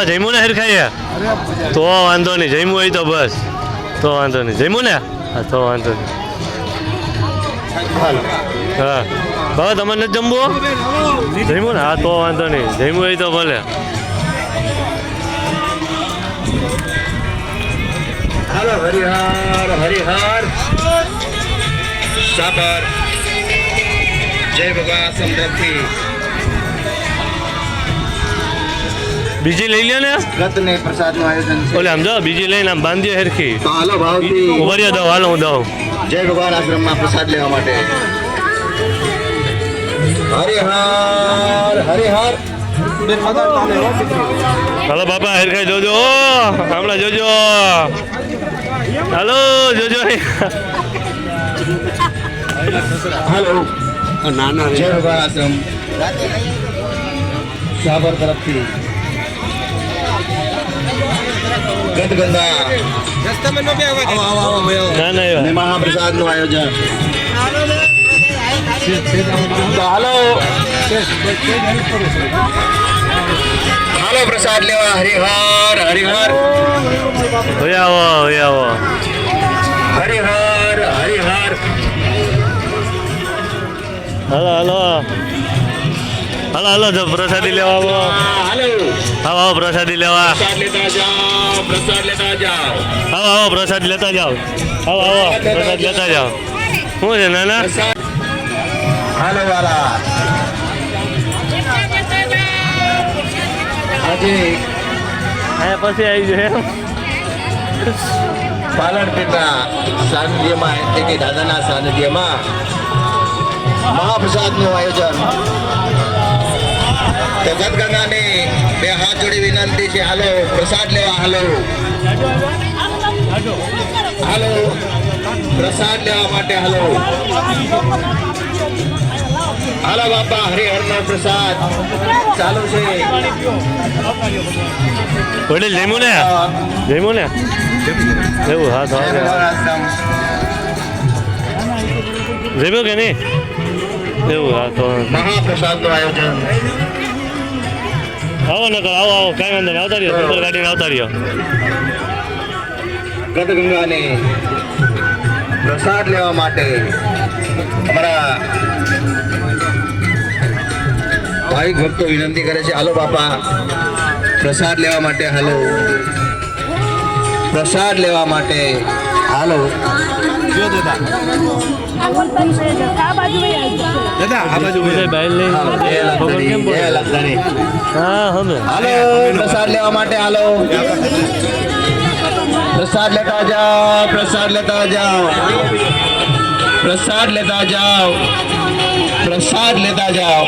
બાબા જમ્યું ને હરખાઈએ? તો વાંધો નહીં, જમ્યું હોય તો બસ. તો વાંધો નહીં. જમ્યું ને? હા, તો વાંધો નહીં. હા. હવે તમારે નથી જમવું? જમ્યું ને? હા, તો વાંધો નહીં. જમ્યું હોય તો ભલે. હરિહર હરિહર. જય બાબા સમૃદ્ધિ. બીજી લઈ લે ને. ગતને પ્રસાદનું આયોજન છે. ઓલે આમ જો બીજી લઈને આમ બાંધીએ હેરખી. તો હાલો ભાવથી દઉં હાલો હું દઉં. જય ભગવાન આશ્રમમાં પ્રસાદ લેવા માટે. હરિહર હરિહર. હાલો બાપા હેરખાઈ જોજો. હમણાં જોજો. હાલો જોજો હાલો. નાના જય ભગવાન આશ્રમ. સાબર તરફથી. ગદગંદા. આવો, આવો, આવો, ભાઈઓ. ના આયોજન. હાલો. હાલો પ્રસાદ લેવા. હરિહર હરિહર. આવો આવો. હરિહર હરિહર. હલો હાલો. હાલો હલો પ્રસાદી લેવા આવો. હાલો. આવો આવો પ્રસાદી લેવા. હા આવો આવો પ્રસાદ લેતા જાઓ. આવો આવો પ્રસાદ લેતા જાઓ. શું છે નાના? હાલો વાલા. પછી આવી જાય પાલણ પીરના સાનિધ્યમાં એટલે કે દાદાના સાનિધ્યમાં મહાપ્રસાદનું આયોજન. તો ગદગંગાને બે હાથ જોડી વિનંતી છે હાલો પ્રસાદ લેવા હાલો. હાલો પ્રસાદ લેવા માટે હાલો. હાલો બાપા હરિહરનો પ્રસાદ. ચાલુ છે. વડીલ જમ્યું ને જમ્યું ને એવું હા જમ્યું કે નહીં? એવું હા તો મહાપ્રસાદનું આયોજન. આવો નકર આવો આવો કાંઈ વાંધો નહીં. આવતા રહ્યો પેપર કાઢીને આવતા રહ્યો ગદગંગાને પ્રસાદ લેવા માટે અમારા ભાઈ ભક્તો વિનંતી કરે છે. હાલો બાપા પ્રસાદ લેવા માટે હાલો. પ્રસાદ લેવા માટે હાલો. દાદા આ બાજુ. હા હમે. હાલો પ્રસાદ લેવા માટે હાલો. પ્રસાદ લેતા જાઓ પ્રસાદ લેતા જાઓ. પ્રસાદ લેતા જાઓ. પ્રસાદ લેતા જાઓ.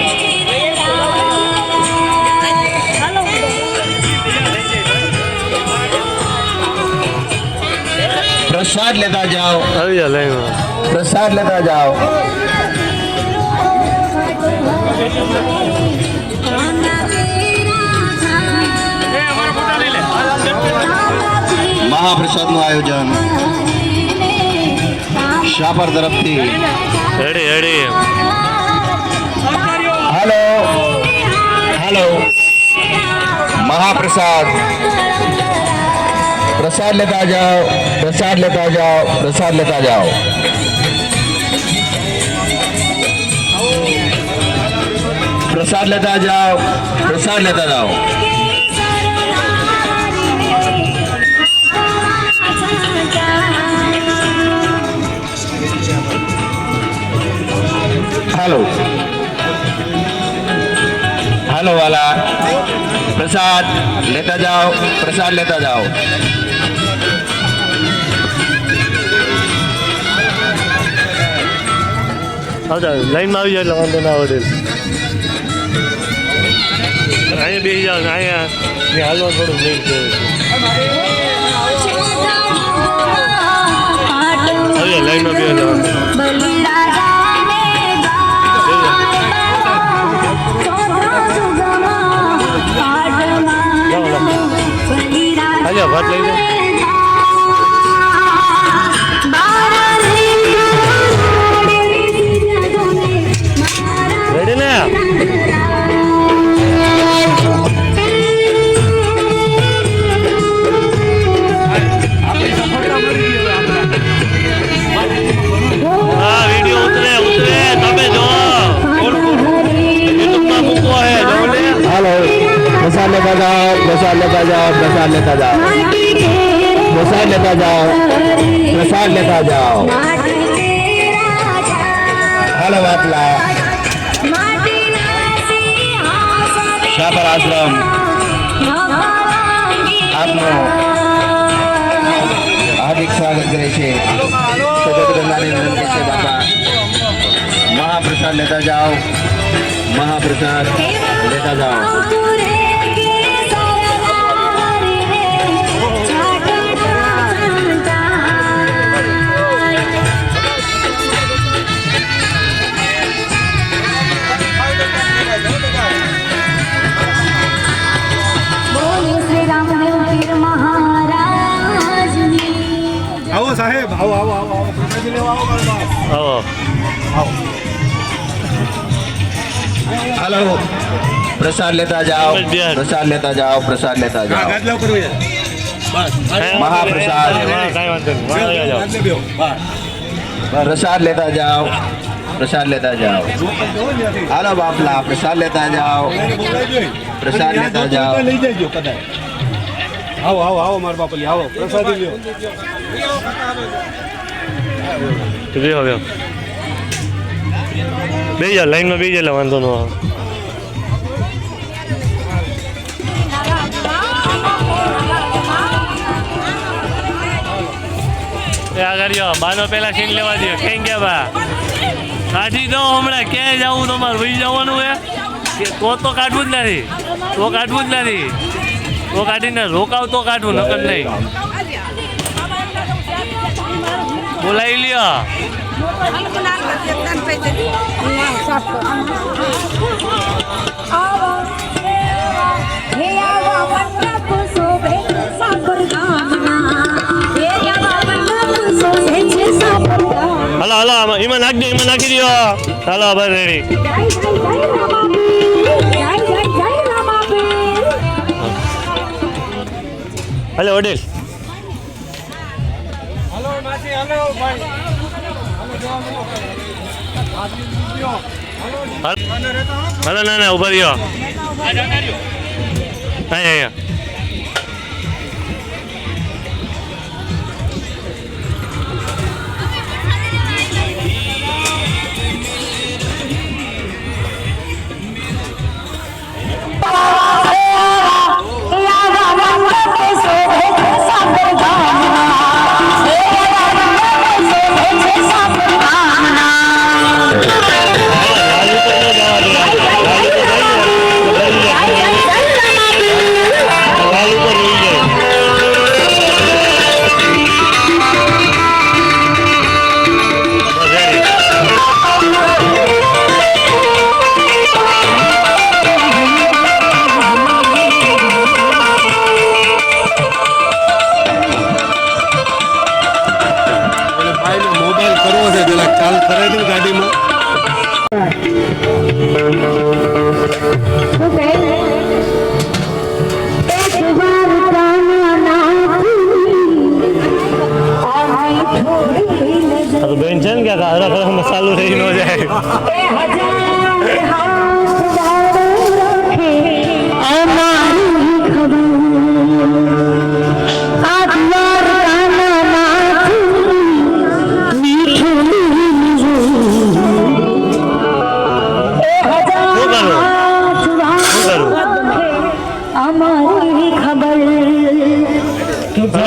પ્રસાદ લેતા જાઓ. પ્રસાદ લેતા જાઓ. મહાપ્રસાદનું આયોજન શાપર તરફથી. Ready ready hello. હેલો. મહાપ્રસાદ. પ્રસાદ લેતા જાઓ પ્રસાદ લેતા જાઓ પ્રસાદ લેતા જાઓ પ્રસાદ લેતા જાઓ પ્રસાદ લેતા જાઓ હાલો હાલો વાલા પ્રસાદ લેતા જાઓ પ્રસાદ લેતા જાઓ આવતા લાઈનમાં આવી જાય એટલે વાંધો ના આવડે અહીંયા બેસી જાવ અહીંયા હાલવા થોડું લેટ હવે લાઈનમાં બે જવાનું ભાત લઈ જાઓ लेता जाओ प्रसाद लेता जाओ प्रसाद लेता जाओ प्रसाद लेता जाओ प्रसाद लेता जाओ हेलो वाटला શાપર આશ્રમ આપનું હાર્દિક સ્વાગત કરે છે સદત ગંગાની વિનંતી છે બાપા મહાપ્રસાદ લેતા જાઓ મહાપ્રસાદ લેતા જાઓ પ્રસાદી લેવા આવો મારા બાપ. આવો हेलो प्रसाद लेता जाओ बिहार। प्रसाद लेता जाओ प्रसाद लेता હા, जाओ ગાદલા ઉપર બેસો. બસ મહાપ્રસાદ. હા, કાંઈ વાંધો નહીં વાંધો નહીં, જાઓ. ગાદલે બેસો. બસ. प्रसाद लेता जाओ प्रसाद लेता जाओ हेलो बापला प्रसाद लेता जाओ એને બોલાવી દો. પ્રસાદ અને લેતા ત્યાં જાઓ. લઈ જજો કદાચ આવો આવો આવો મારા બાપલી આવો પ્રસાદી લ્યો તો બેહો બેહો. બેસી જાઓ લાઈનમાં જાઓ એટલે વાંધો ન આવે. એ આ કર્યો બાનો પેલા સીન લેવા દો કેમ કે બા? કાઢી દો હમણાં ક્યાંય જવું તમારે વહી જવાનું હે. તો તો કાઢવું જ નથી. તો કાઢવું જ નથી. તો કાઢીને રોકાવ તો કાઢવું, નકર નહીં. સાપર ગામના હલો હલો એમાં નાખી દો એમાં નાખી દો હલો બસ રેડી હલો વડીલ હલો ના ના ઊભા રહ્યો. અહીંયા અહીંયા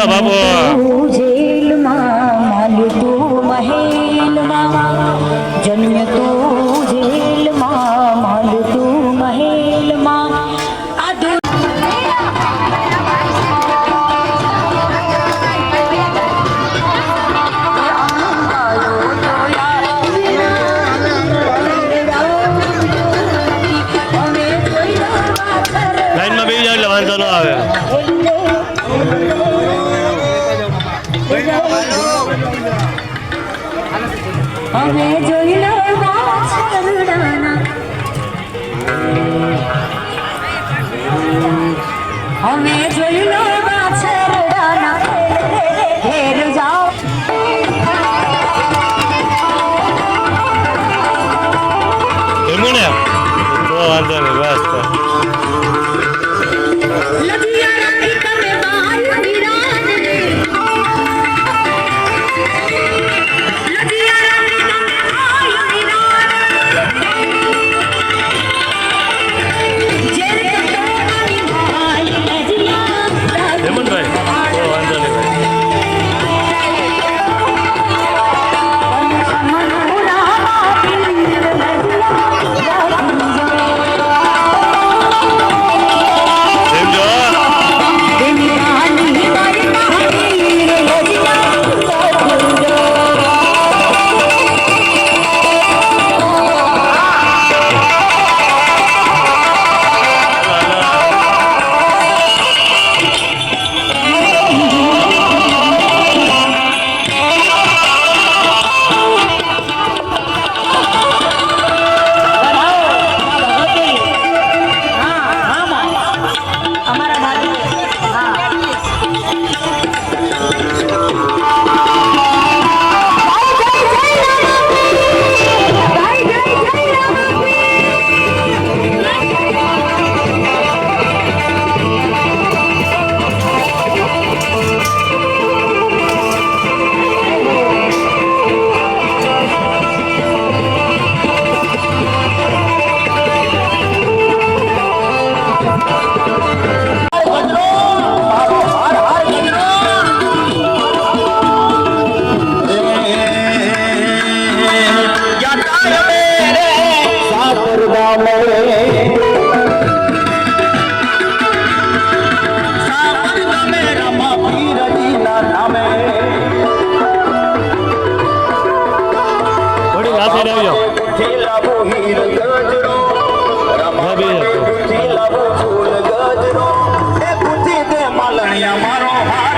vamos! અહીંયા મારો હાર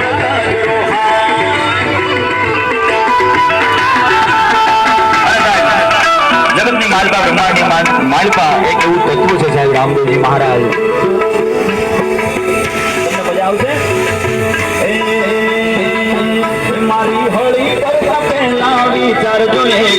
એવું તત્વ છે સાહેબ રામદેવજી મહારાજ. મારી હોળી કરતા પહેલા વિચારજો એ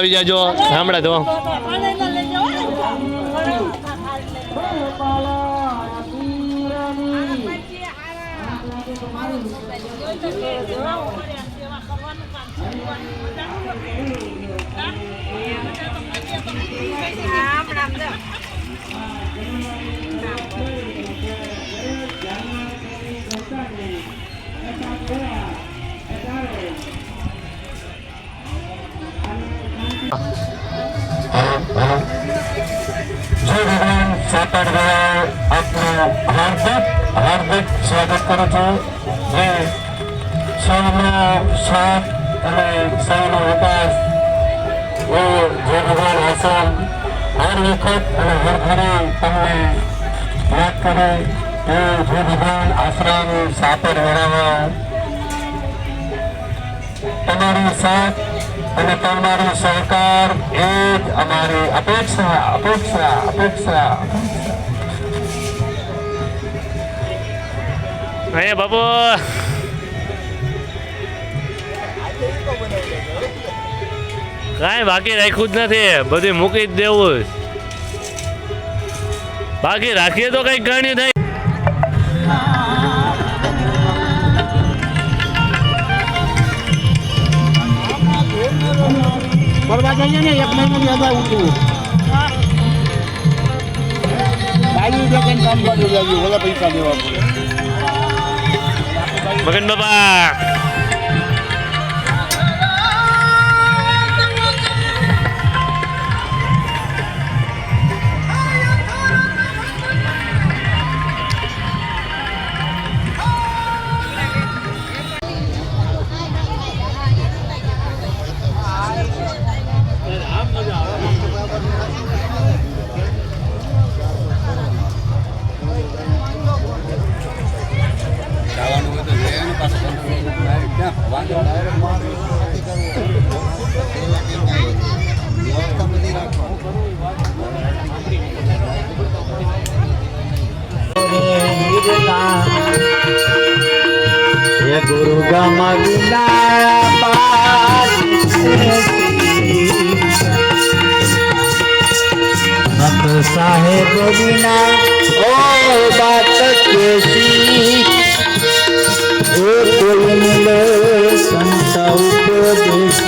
આવી જાજો. સાંભળે તો. ભગવાન સાતડવા આપનું હાર્દિક હાર્દિક સ્વાગત કરું છું જે સૌનો સાથ અને સૌનો વિકાસ એ જય ભગવાન આશ્રમ હર વખત અને હર ઘડી તમને યાદ કરે એ જય ભગવાન આશ્રમ સાપર વડાવા તમારી સાથ અને તમારો સહકાર એ જ અમારી અપેક્ષા અપેક્ષા અપેક્ષા અહીંયા બાપુ કાંઈ બાકી રાખ્યું જ નથી, બધું મૂકી જ દેવું. બાકી રાખીએ તો કંઈક ગણ્યું થાય. કંઈ પૈસા દેવા મગન બાપા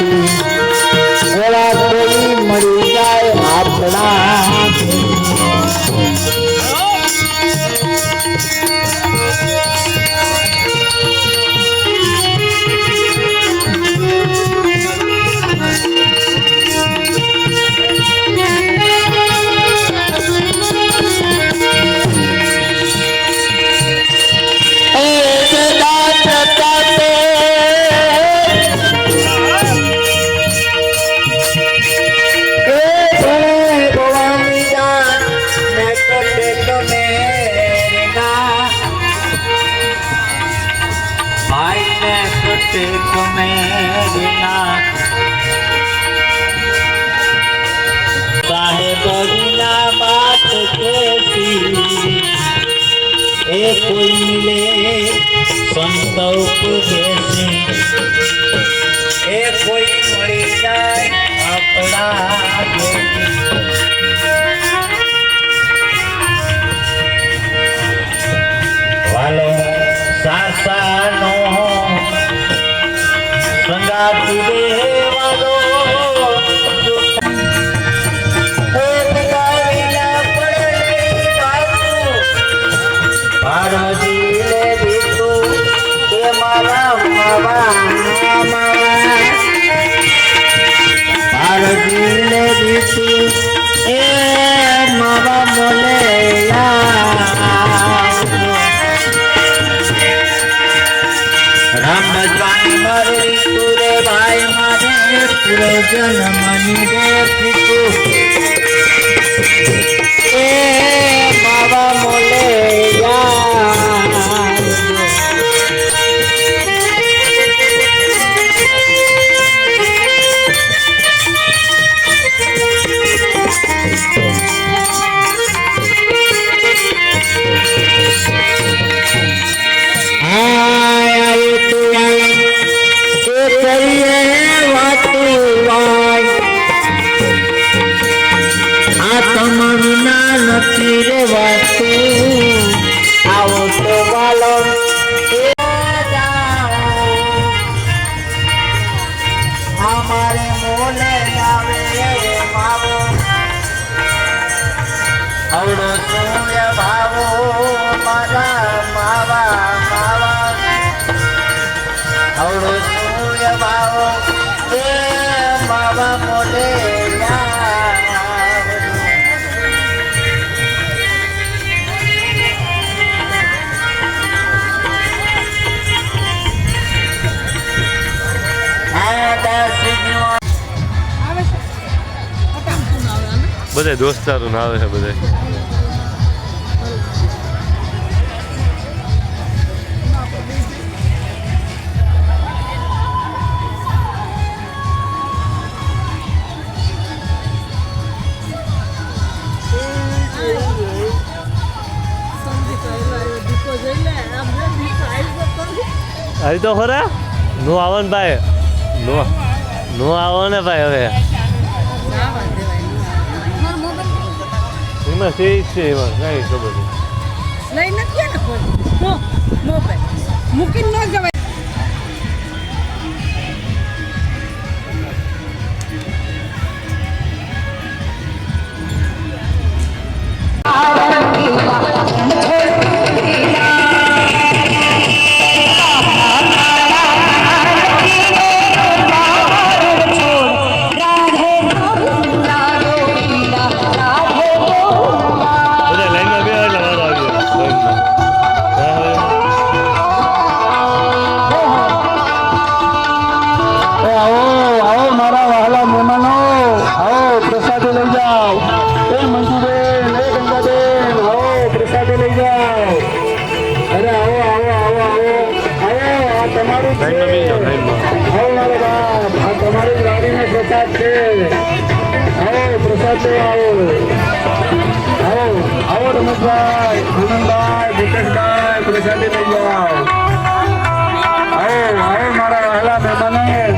আছে બધા દોસ્તારો ના આવે છે બધા આવી તો ખરા નો આવો ને ભાઈ નો નો આવો ને ભાઈ હવે એમાં છે જ છે એમાં, કાંઈ ખબર નહીં. લઈ નથી ને કોઈ. મો મોબાઈલ મૂકીને ન જવાય. આવો આવો રમેશભાઈ આનંદભાઈ ભૂપેશભાઈ પ્રસાદી લઈ જાઓ આવો આવો મારા વહેલા મહેમાનો આવો